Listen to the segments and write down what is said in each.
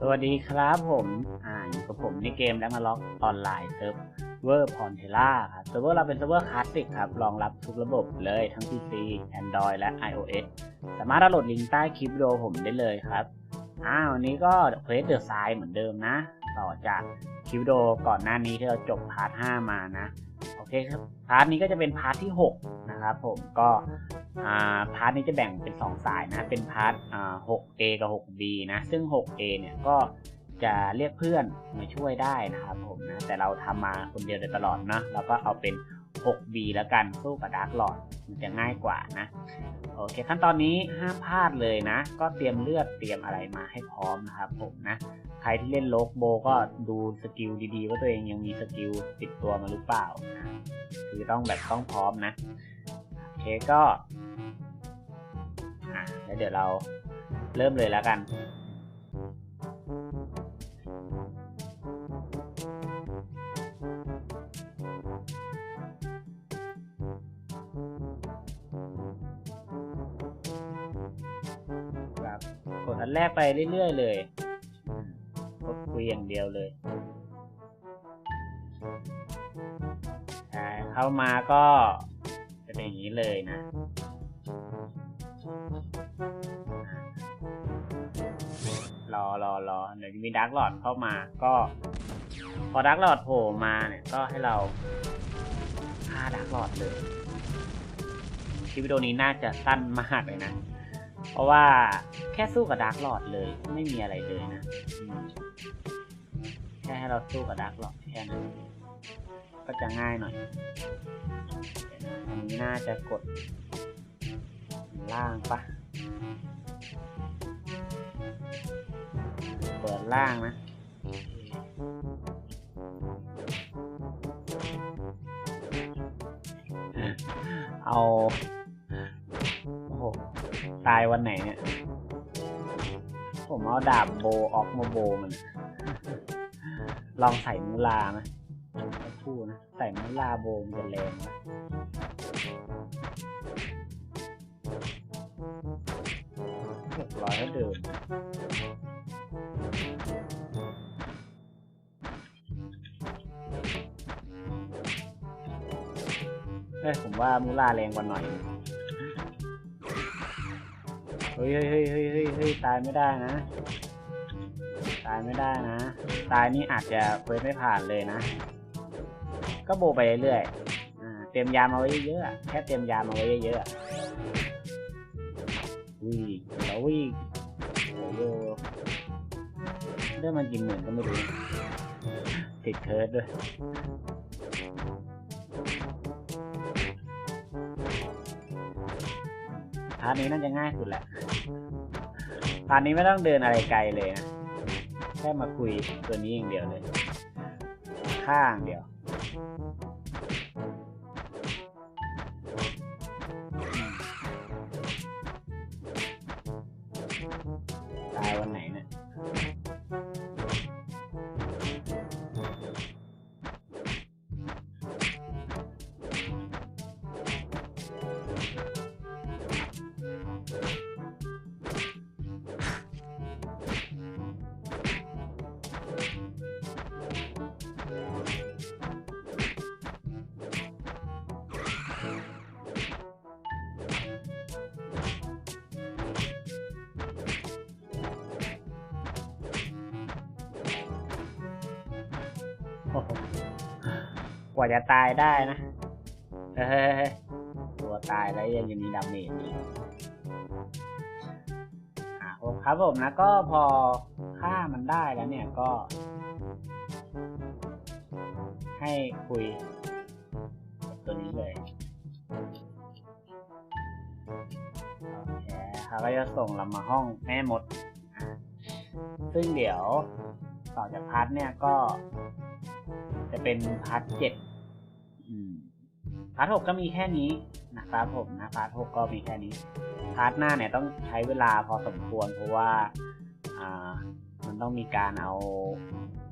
สวัสดีครับผมอ่าอยู่กับผมในเกมและมาล็อกออนไลน์เซิร์ฟเวอร์พอนเทล่าครับเซิร์ฟเวอร์เราเป็นเซิร์ฟเวอร์คลาสสิกครับรองรับทุกระบบเลยทั้ง PC Android และ iOS สามารถดาวน์โหลดลิงก์ใต้คลิปวิดีโอผมได้เลยครับอ่าวันนี้ก็เควสเดอะไซเหมือนเดิมนะ ต่อจากคลิปวิดีโอก่อนหน้านี้ที่เราจบพาร์ท 5 มานะ โอเคครับพาร์ทนี้ก็จะเป็นพาร์ทที่ 6 นะครับผมก็พาร์ทนี้จะแบ่งเป็น 2 สายนะ เป็นพาร์ท 6A กับ 6B นะ ซึ่ง 6A เนี่ยก็จะเรียกเพื่อนมาช่วยได้นะครับผมนะ แต่เราทำมาคนเดียวโดยตลอดเนาะเราก็เอาเป็น 6B แล้วกันสู้กับดาร์กหลอดมันจะง่ายกว่านะ โอเคขั้นตอนนี้ห้ามพลาดเลยนะ ก็เตรียมเลือดเตรียมอะไรมาให้พร้อมนะครับผมนะ ใครที่เล่นโลกโบก็ดูสกิลดีๆ ว่าตัวเองยังมีสกิลติดตัวมาหรือเปล่า คือต้องแบบต้องพร้อมนะ โอเคก็อะแล้วเดี๋ยวเราเริ่มเลยแล้วกันครับกดอันแรกไปเรื่อยๆเลย คุยอย่างเดียวเลยเข้ามาก็จะเป็นอย่างนี้เลยนะรอรอรอเดี๋ยวจะมีดาร์กหลอดเข้ามาก็ พอดาร์กหลอดโผล่มาเนี่ยก็ให้เราฆ่าดาร์กหลอดเลยคลิปวิดีโอนี้น่าจะสั้นมากเลยนะ เพราะว่าแค่สู้กับดาร์กหลอดเลย ไม่มีอะไรเลยนะ แค่ให้เราสู้กับดาร์กหลอดแค่นั้นก็จะง่ายหน่อยอันนี้น่าจะกดล่างปะเปิดล่างนะเอา ตายวันไหนเนี่ย ผมเอาดาบโบออกมาโบมัน ลองใส่มูลาไหมสักครู่นะ ใส่มูลาโบมันจะแรงไหมหกร้อยก็เดิมเฮ้ยผมว่ามูลาแรงกว่าหน่อย เฮ้ยเฮ้ยเฮ้ยเฮ้ยเฮ้ยเฮ้ยตายไม่ได้นะ ตายไม่ได้นะ ตายนี่อาจจะเควสไม่ผ่านเลยนะ ก็โบไปเรื่อยๆเตรียมยามาไว้เยอะๆแค่เตรียมยามาไว้เยอะๆวิ่งแล้ววิ่งโอ้โหเรื่องมันกินเหมือนก็ไม่รู้ติดเคิร์ดด้วยพาร์ทนี้น่าจะง่ายสุดแหละ พานนี้ไม่ต้องเดินอะไรไกลเลยนะ แค่มาคุยตัวนี้อย่างเดียวเลย ข้างเดียว กว่าจะตายได้นะ เฮ้ยตัวตายแล้วยังยังมีดาเมจอีกอะครับผมนะก็พอฆ่ามันได้แล้วเนี่ยก็ ให้คุยตัวนี้เลยโอเคเขาก็จะส่งเรามาห้องแม่มด ซึ่งเดี๋ยวต่อจากพาร์ทเนี่ยก็ จะเป็นพาร์ทเจ็ดอืมพาร์ทหกก็มีแค่นี้นะครับผมนะพาร์ทหกก็มีแค่นี้ พาร์ทหน้าเนี่ยต้องใช้เวลาพอสมควร เพราะว่าอ่ามันต้องมีการเอา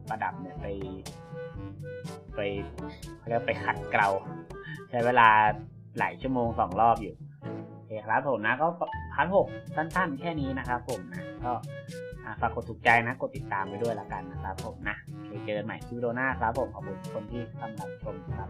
ประดับเนี่ยไปไปเขาเรียกไปขัดเกลาใช้เวลาหลายชั่วโมงสองรอบอยู่โอเคครับผมนะก็พาร์ทหกสั้นๆ แค่นี้นะครับผมนะก็อะฝากกดถูกใจนะกดติดตามไปด้วยละกันนะครับผมนะโอเค เจอกันใหม่คลิปวิดีโอหน้าครับผมขอบคุณทุกคนที่เข้ามารับชมครับ